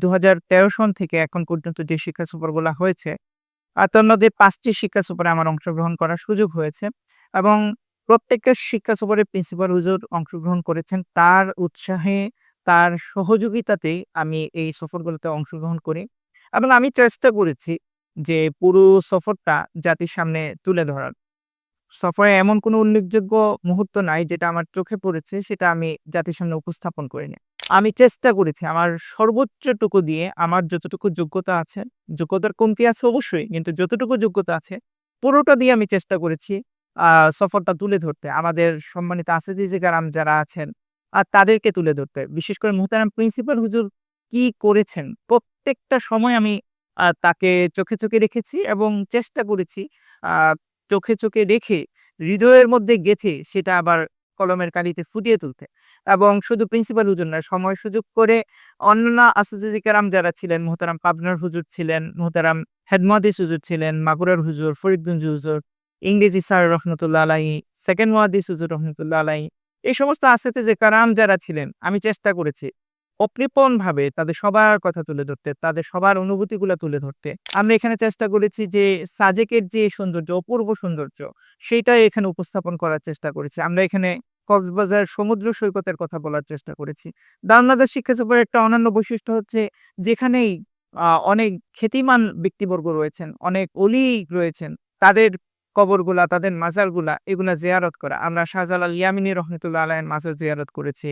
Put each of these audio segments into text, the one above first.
দু হাজার তেরো সন থেকে এখন পর্যন্ত যে শিক্ষা সফরগুলা হয়েছে আ তার মধ্যে ৫ শিক্ষা সফরে আমার অংশগ্রহণ করার সুযোগ হয়েছে এবং প্রত্যেকটা শিক্ষা সফরে প্রিন্সিপাল হুজুর অংশগ্রহণ করেছেন। তার উৎসাহে, তার সহযোগিতাতেই আমি এই সফরগুলোতে অংশগ্রহণ করি এবং আমি চেষ্টা করেছি যে পুরো সফরটা জাতির সামনে তুলে ধরার। সফরে এমন কোনো উল্লেখযোগ্য মুহূর্ত নাই যেটা আমার চোখে পড়েছে সেটা আমি জাতির সামনে উপস্থাপন করিনি। আমি চেষ্টা করেছি আমার সর্বোচ্চটুকু দিয়ে আমার যতটুকু যোগ্যতা আছে, যোগ্যতার কমতি আছে অবশ্যই কিন্তু যতটুকু যোগ্যতা আছে পুরোটা দিয়ে আমি চেষ্টা করেছি সফরটা তুলে ধরতে। আমাদের সম্মানিত কেরাম যারা আছেন আর তাদেরকে তুলে ধরতে। বিশেষ করে মোহতারাম প্রিন্সিপাল হুজুর কি করেছেন প্রত্যেকটা সময় আমি তাকে চোখে, চোখে রেখেছি এবং চেষ্টা করেছি চোখে, চোখে রেখে হৃদয়ের মধ্যে গেঁথে সেটা আবার কলমের কালিতে ফুটিয়ে তুলতে এবং শুধু প্রিন্সিপাল হুজুর নয় সময় সুযোগ করে অন্যান্য আসেজিজে কেরাম যারা ছিলেন মোহতারাম পাবনার হুজুর ছিলেন, মোহতারাম হেড মুহাদ্দিস হুজুর ছিলেন, মাগুরার হুজুর, ফরিদগঞ্জ হুজুর, ইংরেজি স্যার রহমতুল্লাহ আলাইহি, সেকেন্ড মুহাদ্দিস হুজুর রহমতুল্লাহ আলাইহি। এই সমস্ত আসেজিজে কেরাম যারা ছিলেন আমি চেষ্টা করেছি অকৃপণভাবে তাদের সবার কথা তুলে ধরতে, তাদের সবার অনুভূতিগুলা তুলে ধরতে। আমরা এখানে চেষ্টা করেছি যে সাজেকের যে সৌন্দর্য, অপূর্ব সৌন্দর্য সেটাই এখানে উপস্থাপন করার চেষ্টা করেছি। আমরা এখানে কক্সবাজার সমুদ্র সৈকতের কথা বলার চেষ্টা করেছি। দামনাদার শিক্ষা সফরের একটা অন্যান্য বৈশিষ্ট্য হচ্ছে যেখানেই অনেক খ্যাতিমান ব্যক্তিবর্গ রয়েছেন, অনেক অলি রয়েছেন তাদের কবরগুলা, তাদের মাজারগুলা এগুলা জেয়ারত করা। আমরা শাহজালাল ইয়ামিনী রহমতুল্লাহ আলাইহির মাজার জেয়ারত করেছি।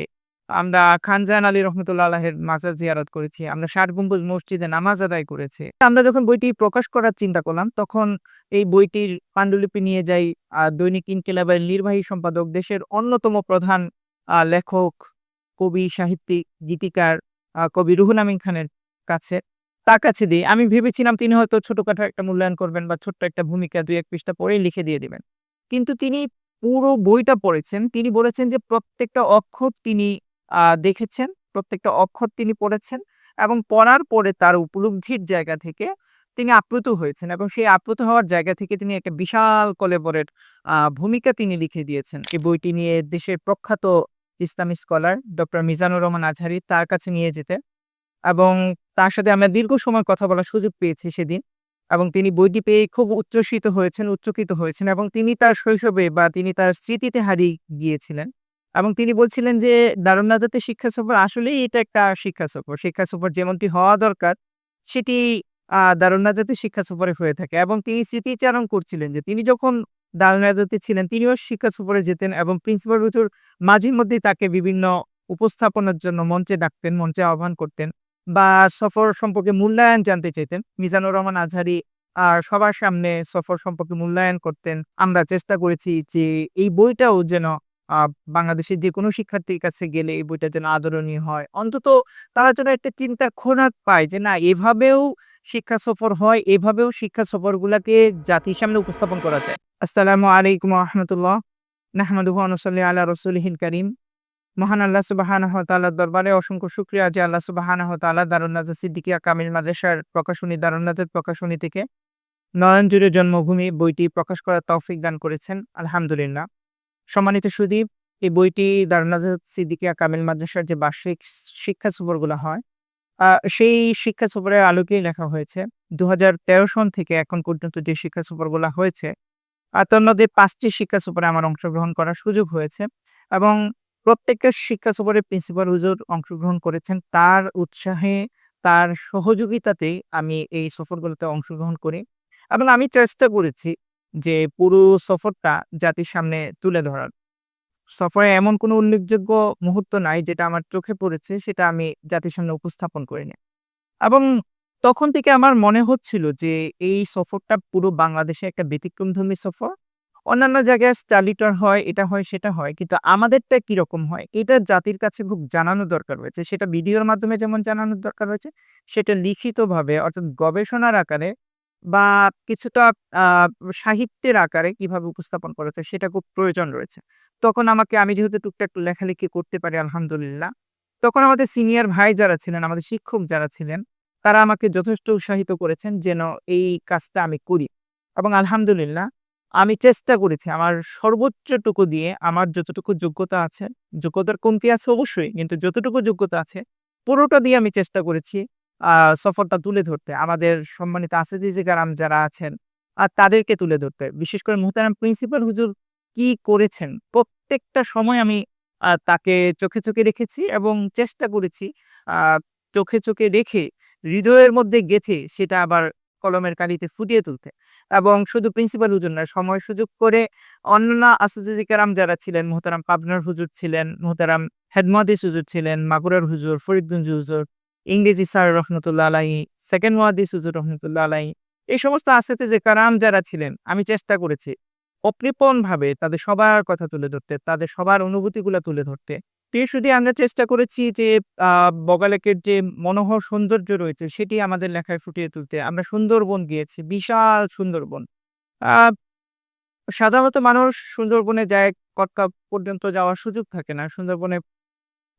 আমরা খানজাহান আলী রহমতুল্লাহ আলাইহির মাজার জিয়ারত করেছি। আমরা ষাট গম্বুজ মসজিদে নামাজ আদায় করেছি। আমরা যখন বইটি প্রকাশ করার চিন্তা করলাম তখন এই বইটির পাণ্ডুলিপি নিয়ে যাই দৈনিক ইনকিলাবের নির্বাহী সম্পাদক দেশের অন্যতম প্রধান লেখক, কবি, সাহিত্যিক, গীতিকার কবি রুহুল আমিন খানের কাছে। তার কাছে দেই। আমি ভেবেছিলাম তিনি হয়তো ছোটখাটো একটা মূল্যায়ন করবেন বা ছোট্ট একটা ভূমিকা ২-১ পৃষ্ঠা পড়েই লিখে দিয়ে দিবেন। কিন্তু তিনি পুরো বইটা পড়েছেন। তিনি বলেছেন যে প্রত্যেকটা অক্ষর তিনি দেখেছেন, প্রত্যেকটা অক্ষর তিনি পড়েছেন এবং পড়ার পরে তার উপলব্ধির জায়গা থেকে তিনি আপ্লুত হয়েছেন এবং সেই আপ্লুত হওয়ার জায়গা থেকে তিনি একটা বিশাল কলেবরের ভূমিকা তিনি লিখে দিয়েছেন। এই বইটি নিয়ে দেশের প্রখ্যাত ইসলামী স্কলার ডক্টর মিজানুর রহমান আজহারী তার কাছে নিয়ে যেতে এবং তার সাথে আমরা দীর্ঘ সময় কথা বলার সুযোগ পেয়েছি সেদিন এবং তিনি বইটি পেয়ে খুব উচ্ছ্বসিত হয়েছেন, উচ্চকিত হয়েছেন এবং তিনি তার শৈশবে বা তিনি তার স্মৃতিতে হারিয়ে গিয়েছিলেন এবং তিনি বলছিলেন যে দারুণ নাজাতের শিক্ষা সফর আসলেই এটা একটা শিক্ষা সফর। শিক্ষা সফর যেমনটি হওয়া দরকার সেটি নাজাতের শিক্ষা সফরে হয়ে থাকে এবং তিনি স্মৃতিচারণ করছিলেন যে তিনি যখন দারুণ নাজাতে ছিলেন তিনিও শিক্ষা সফরে যেতেন এবং প্রিন্সিপাল হুজুর মাঝে মধ্যেই তাকে বিভিন্ন উপস্থাপনার জন্য মঞ্চে ডাকতেন, মঞ্চে আহ্বান করতেন বা সফর সম্পর্কে মূল্যায়ন জানতে চাইতেন। মিজানুর রহমান আজহারী আ সবার সামনে সফর সম্পর্কে মূল্যায়ন করতেন। আমরা চেষ্টা করেছি যে এই বইটাও যেন বাংলাদেশের যেকোনো শিক্ষার্থীর কাছে গেলে এই বইটা যেন আদরণীয় হয়। অন্তত তারা যেন একটা চিন্তা খোরাক পায় যে না এভাবেও শিক্ষা সফর হয়, এভাবেও শিক্ষা সফরগুলাকে জাতির সামনে উপস্থাপন করা যায়। আসসালামু আলাইকুম রাহমাতুল্লাহ। নাহমাদুহু ওয়া নুসাল্লি আলা রাসূলিহিল কারীম। মহান আল্লাহ সুবহানাহু ওয়া দরবারে অসংখ্য শুকরিয়া যে আল্লাহ সুবহানাহু দারুণ নাজাত সিদ্দিকিয়া কামিল মাদ্রাসার প্রকাশনী দারুণ প্রকাশনী থেকে নয়নজুড়ে জন্মভূমি বইটি প্রকাশ করার তৌফিক দান করেছেন। আলহামদুলিল্লাহ। সম্মানিত সুদীপ এই বইটি দারুণ নাজাত সিদ্দিকিয়া কামিল মাদ্রাসার যে বার্ষিক শিক্ষা সফরগুলো হয় সেই শিক্ষা সফরের আলোকেই লেখা হয়েছে। ২০১৩ সন থেকে এখন পর্যন্ত যে শিক্ষা সফরগুলা হয়েছে তার মধ্যে ৫ টি শিক্ষা সফরে আমার অংশগ্রহণ করার সুযোগ হয়েছে এবং প্রত্যেকটা শিক্ষা সফরে প্রিন্সিপাল হুজুর অংশগ্রহণ করেছেন। তার উৎসাহে, তার সহযোগিতাতেই আমি এই সফরগুলোতে অংশগ্রহণ করি এবং আমি চেষ্টা করেছি যে পুরো সফরটা জাতির সামনে তুলে ধরার। সফরে এমন কোনো উল্লেখযোগ্য মুহূর্ত নাই যেটা আমার চোখে পড়েছে সেটা আমি জাতির সামনে উপস্থাপন করিনি এবং তখন থেকে আমার মনে হচ্ছিল যে এই সফরটা পুরো বাংলাদেশে একটা ব্যতিক্রমধর্মী সফর। অন্যান্য জায়গায় স্টাডিটার হয়, এটা হয়, সেটা হয়। কিন্তু আমাদেরটা কীরকম হয় এটা জাতির কাছে খুব জানানো দরকার রয়েছে। সেটা ভিডিওর মাধ্যমে যেমন জানানোর দরকার রয়েছে, সেটা লিখিতভাবে অর্থাৎ গবেষণার আকারে বা কিছুটা সাহিত্যের আকারে কীভাবে উপস্থাপন করা যায় সেটা খুব প্রয়োজন রয়েছে। তখন আমাকে আমি যেহেতু টুকটাক লেখালেখি করতে পারি আলহামদুলিল্লাহ। তখন আমাদের সিনিয়র ভাই যারা ছিলেন, আমাদের শিক্ষক যারা ছিলেন, তারা আমাকে যথেষ্ট উৎসাহিত করেছেন যেন এই কাজটা আমি করি এবং আলহামদুলিল্লাহ আমি চেষ্টা করেছি আমার সর্বোচ্চটুকু দিয়ে আমার যতটুকু যোগ্যতা আছে, যোগ্যতার কমতি আছে অবশ্যই কিন্তু যতটুকু যোগ্যতা আছে পুরোটা দিয়ে আমি চেষ্টা করেছি সফরটা তুলে ধরতে। আমাদের সম্মানিত আসিফ কারাম যারা আছেন আর তাদেরকে তুলে ধরতে। বিশেষ করে মোহতারাম প্রিন্সিপাল হুজুর কি করেছেন? প্রত্যেকটা সময় আমি তাকে চোখে চোখে রেখেছি এবং চেষ্টা করেছি চোখে চোখে রেখে হৃদয়ের মধ্যে গেঁথে সেটা আবার কলমের কালিতে ফুটিয়ে তুলতে। এবং শুধু প্রিন্সিপাল হুজুর না সময় সুযোগ করে অন্যান্য আসিফ কারাম যারা ছিলেন, মোহতারাম পাবনার হুজুর ছিলেন, মোহতারাম হেডমাদিস হুজুর ছিলেন, মাগুরার হুজুর, ফরিদগঞ্জ হুজুর ইংরেজি স্যার রহমতুল্লাহ আলাহি সেকেন্ড মহাদিস হুজুর রহমতুল্লাহ আলাহি এই সমস্ত আসেতে যে কারাম যারা ছিলেন, আমি চেষ্টা করেছি অকৃপণ ভাবে তাদের সবার কথা তুলে ধরতে, তাদের সবার অনুভূতিগুলো তুলে ধরতে। শুধু আমরা চেষ্টা করেছি যে বগালেকের যে মনোহর সৌন্দর্য রয়েছে, সেটি আমাদের লেখায় ফুটিয়ে তুলতে। আমরা সুন্দরবন গিয়েছি, বিশাল সুন্দরবন। সাধারণত মানুষ সুন্দরবনে যায়, কটকা পর্যন্ত যাওয়ার সুযোগ থাকে না। সুন্দরবনে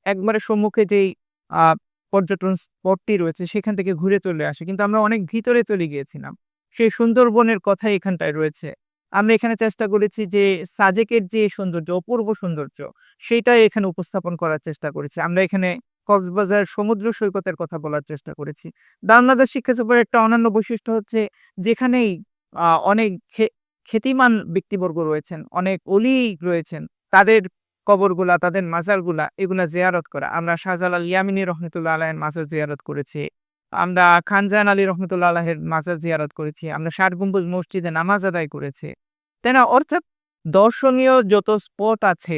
একবারে সম্মুখে যেই আহ পর্যটন স্পটটি রয়েছে, সেখান থেকে ঘুরে চলে আসে। কিন্তু আমরা অনেক ভিতরে চলে গিয়েছিলাম। সেই সুন্দরবনের কথাই এখানটায় রয়েছে। আমরা এখানে চেষ্টা করেছি যে সাজেকের যে সৌন্দর্য, অপূর্ব সৌন্দর্য, সেটাই এখানে উপস্থাপন করার চেষ্টা করেছি। আমরা এখানে কক্সবাজার সমুদ্র সৈকতের কথা বলার চেষ্টা করেছি। দামনাদার শিক্ষা সুপার একটা অন্যান্য বৈশিষ্ট্য হচ্ছে যেখানেই অনেক খ্যাতিমান ব্যক্তিবর্গ রয়েছেন, অনেক অলি রয়েছেন, তাদের কবরগুলা, তাদের মাজারগুলা, এগুলা জিয়ারত করা। আমরা শাহজালাল ইয়ামিনী রহমতুল্লাহ আলাহের মাজার জিয়ারত করেছি। আমরা খানজাহান আলী রহমতুল্লাহ আলাহের মাজার জিয়ারত করেছি। আমরা ষাট গম্বুজ মসজিদে নামাজ আদায় করেছি। তাই না? অর্থাৎ দর্শনীয় যত স্পট আছে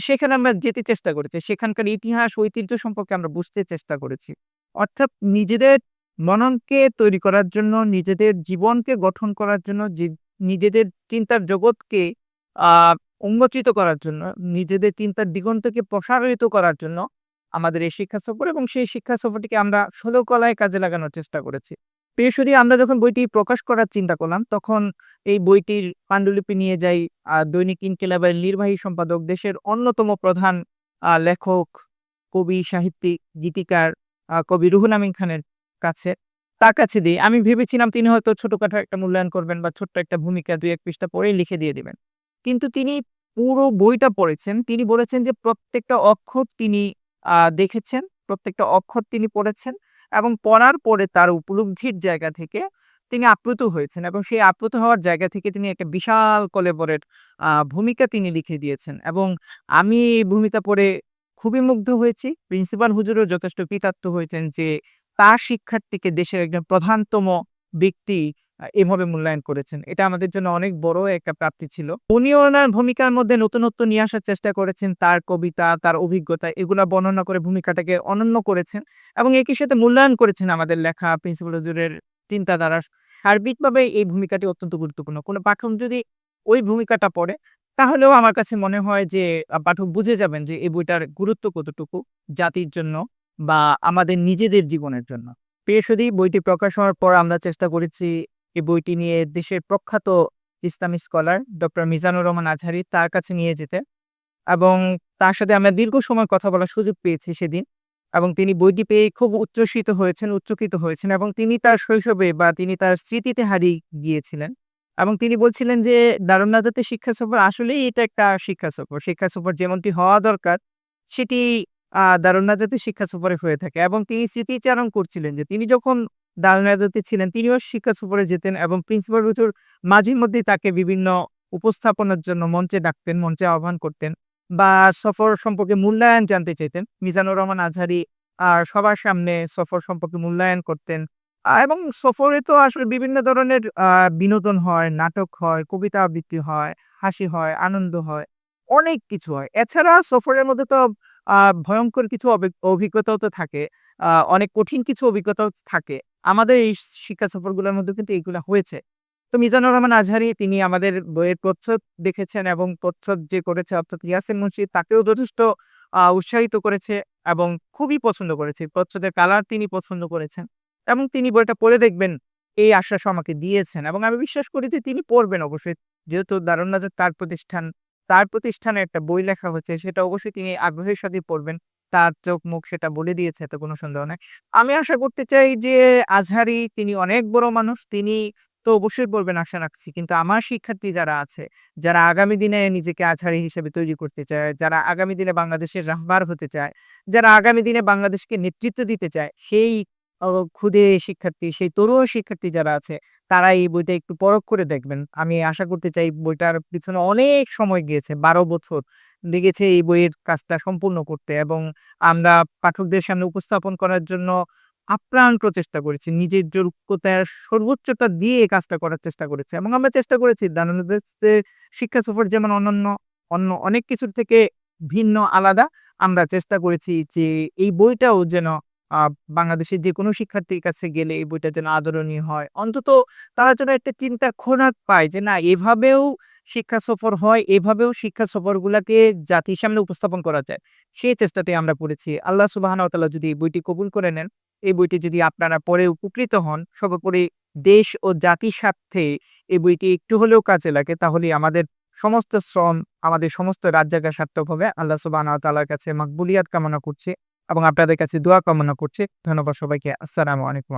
সেখানে আমরা যেতে চেষ্টা করেছি। সেখানকার ইতিহাস, ঐতিহ্য সম্পর্কে আমরা বুঝতে চেষ্টা করেছি। অর্থাৎ নিজেদের মননকে তৈরি করার জন্য, নিজেদের জীবনকে গঠন করার জন্য নিজেদের চিন্তার জগৎকে উন্মোচিত করার জন্য, নিজেদের চিন্তার দিগন্তকে প্রসারিত করার জন্য আমাদের এই শিক্ষা সফর এবং সেই শিক্ষা সফরটিকে আমরা ষোলো কলায় কাজে লাগানোর চেষ্টা করেছি। পেশরি আমরা যখন বইটি প্রকাশ করার চিন্তা করলাম, তখন এই বইটির পাণ্ডুলিপি নিয়ে যাই দৈনিক ইনকিলাবের নির্বাহী সম্পাদক, দেশের অন্যতম প্রধান লেখক, কবি, সাহিত্যিক, গীতিকার কবি রুহুল আমিন খানের কাছে, তার কাছে দিই। আমি ভেবেছিলাম তিনি হয়তো ছোটখাটো একটা মূল্যায়ন করবেন বা ছোট্ট একটা ভূমিকা দুই এক পৃষ্ঠা পরেই লিখে দিয়ে দিবেন। কিন্তু তিনি পুরো বইটা পড়েছেন। তিনি বলেছেন যে প্রত্যেকটা অক্ষর তিনি দেখেছেন, প্রত্যেকটা অক্ষর তিনি পড়েছেন এবং পড়ার পরে তার উপলব্ধির জায়গা থেকে তিনি আপ্লুত হয়েছেন এবং সেই আপ্লুত হওয়ার জায়গা থেকে তিনি একটা বিশাল কলেবরের ভূমিকা তিনি লিখে দিয়েছেন এবং আমি এই ভূমিকা পড়ে খুবই মুগ্ধ হয়েছি। প্রিন্সিপাল হুজুরও যথেষ্ট কৃতার্থ হয়েছেন যে তার শিক্ষার্থীকে দেশের একজন প্রধানতম ব্যক্তি এভাবে মূল্যায়ন করেছেন। এটা আমাদের জন্য অনেক বড় একটা প্রাপ্তি ছিল। উনি ওনার ভূমিকার মধ্যে নতুনত্ব নিয়ে আসার চেষ্টা করেছেন। তার কবিতা, তার অভিজ্ঞতা, এগুলা বর্ণনা করে ভূমিকাটাকে অনন্য করেছেন এবং একই সাথে মূল্যায়ন করেছেন আমাদের লেখা প্রিন্সিপাল হুজুরের চিন্তাধারা। সার্বিকভাবে এই ভূমিকাটি অত্যন্ত গুরুত্বপূর্ণ। কোনো পাঠক যদি ওই ভূমিকাটা পড়ে, তাহলেও আমার কাছে মনে হয় যে পাঠক বুঝে যাবেন যে এই বইটার গুরুত্ব কতটুকু জাতির জন্য বা আমাদের নিজেদের জীবনের জন্য। পেশদি বইটি প্রকাশ হওয়ার পর আমরা চেষ্টা করেছি এই বইটি নিয়ে দেশের প্রখ্যাত ইসলামী স্কলার ডক্টর মিজানুর রহমান আজহারি তার কাছে নিয়ে যেতে এবং তার সাথে আমরা দীর্ঘ সময় কথা বলার সুযোগ পেয়েছি সেদিন এবং তিনি বইটি পেয়ে খুব উচ্ছ্বসিত হয়েছেন উচ্চকিত হয়েছেন এবং তিনি তার শৈশবে বা তিনি তার স্মৃতিতে হারিয়ে গিয়েছিলেন এবং তিনি বলছিলেন যে দারুণাদাতে শিক্ষা সফর আসলেই এটা একটা শিক্ষা সফর। শিক্ষা সফর যেমনটি হওয়া দরকার, সেটি, আহ দারুণাজাতে শিক্ষা সফরে হয়ে থাকে। এবং তিনি স্মৃতিচারণ করছিলেন যে, তিনি যখন দারুণাজাতে ছিলেন। তিনিও শিক্ষা সফরে যেতেন এবং প্রিন্সিপাল হুজুর মাঝে মধ্যে তাকে বিভিন্ন উপস্থাপনার জন্য মঞ্চে ডাকতেন, মঞ্চে আহ্বান করতেন বা সফর সম্পর্কে মূল্যায়ন জানতে চাইতেন। মিজানুর রহমান আজহারি আর সবার সামনে সফর সম্পর্কে মূল্যায়ন করতেন। এবং সফরে তো আসলে বিভিন্ন ধরনের বিনোদন হয়, নাটক হয়, কবিতা আবৃত্তি হয়, হাসি হয়, আনন্দ হয়, অনেক কিছু হয়। এছাড়া সফরের মধ্যে তো ভয়ঙ্কর কিছু অভি- অভিজ্ঞতাও তো থাকে। অনেক কঠিন কিছু অভিজ্ঞতাও থাকে। আমাদের এই শিক্ষা সফরগুলোর মধ্যে কিন্তু এইগুলো হয়েছে। তো মিজানুর রহমান আজহারি, তিনি আমাদের বইয়ের প্রচ্ছদ দেখেছেন এবং প্রচ্ছদ যে করেছে অর্থাৎ ইয়াসিন মুন্সি তাকেও যথেষ্ট উৎসাহিত করেছে এবং খুবই পছন্দ করেছে। প্রচ্ছদের কালার তিনি পছন্দ করেছেন এবং তিনি বইটা পড়ে দেখবেন, এই আশ্বাস আমাকে দিয়েছেন এবং আমি বিশ্বাস করি যে তিনি পড়বেন অবশ্যই। যেহেতু দারুণ নাজার তার প্রতিষ্ঠান, তার প্রতিষ্ঠানে একটা বই লেখা হচ্ছে সেটা অবশ্যই তিনি আগ্রহের সাথে পড়বেন। তার চোখ মুখ সেটা বলে দিয়েছে তো কোনো সন্দেহ নেই। আমি আশা করতে চাই যে আজহারি তিনি অনেক বড় মানুষ, তিনি তো অবশ্যই বলবেন আশা রাখছি। কিন্তু আমার শিক্ষার্থী যারা আছে, যারা আগামী দিনে নিজেকে আজহারি হিসেবে তৈরি করতে চায়, যারা আগামী দিনে বাংলাদেশের রাহবার হতে চায়, যারা আগামী দিনে বাংলাদেশকে নেতৃত্ব দিতে চায়, সেই ক্ষুদে শিক্ষার্থী, সেই তরুণ শিক্ষার্থী যারা আছে তারা এই বইটা একটু পরখ করে দেখবেন। আমি আশা করতে চাই বইটার পিছনে অনেক সময় গিয়েছে, বারো বছর লেগেছে এই বইয়ের কাজটা সম্পূর্ণ করতে এবং আমরা পাঠকদের সামনে উপস্থাপন করার জন্য আপ্রাণ প্রচেষ্টা করেছি। নিজের যোগ্যতার সর্বোচ্চটা দিয়ে এই কাজটা করার চেষ্টা করেছি এবং আমরা চেষ্টা করেছি। দানানদের শিক্ষা সফর যেমন অন্যান্য অন্য অনেক কিছুর থেকে ভিন্ন, আলাদা। আমরা চেষ্টা করেছি যে এই বইটাও যেন বাংলাদেশের যে কোনো শিক্ষার্থীর কাছে গেলে এই বইটা যেন আদরণীয় হয়। অন্তত তারা যেন একটা চিন্তা খোরাক পায় যে, না, এভাবেও শিক্ষা সফর হয়, এভাবেও শিক্ষা সফরগুলাকে জাতির সামনে উপস্থাপন করা যায়। সেই চেষ্টাটাই আমরা করেছি। আল্লাহ সুবাহ যদি এই বইটি কবুল করে নেন, এই বইটি যদি আপনারা পরে উপকৃত হন, সর্বোপরি দেশ ও জাতির স্বার্থে এই বইটি একটু হলেও কাজে লাগে তাহলে আমাদের সমস্ত শ্রম, আমাদের সমস্ত জায়গা সার্থক হবে। আল্লাহ সুবাহ তালার কাছে মাকবুলিয়াত কামনা করছে। এবং আপনাদের কাছে দোয়া কামনা করছি ধন্যবাদ সবাইকে আসসালামু আলাইকুম।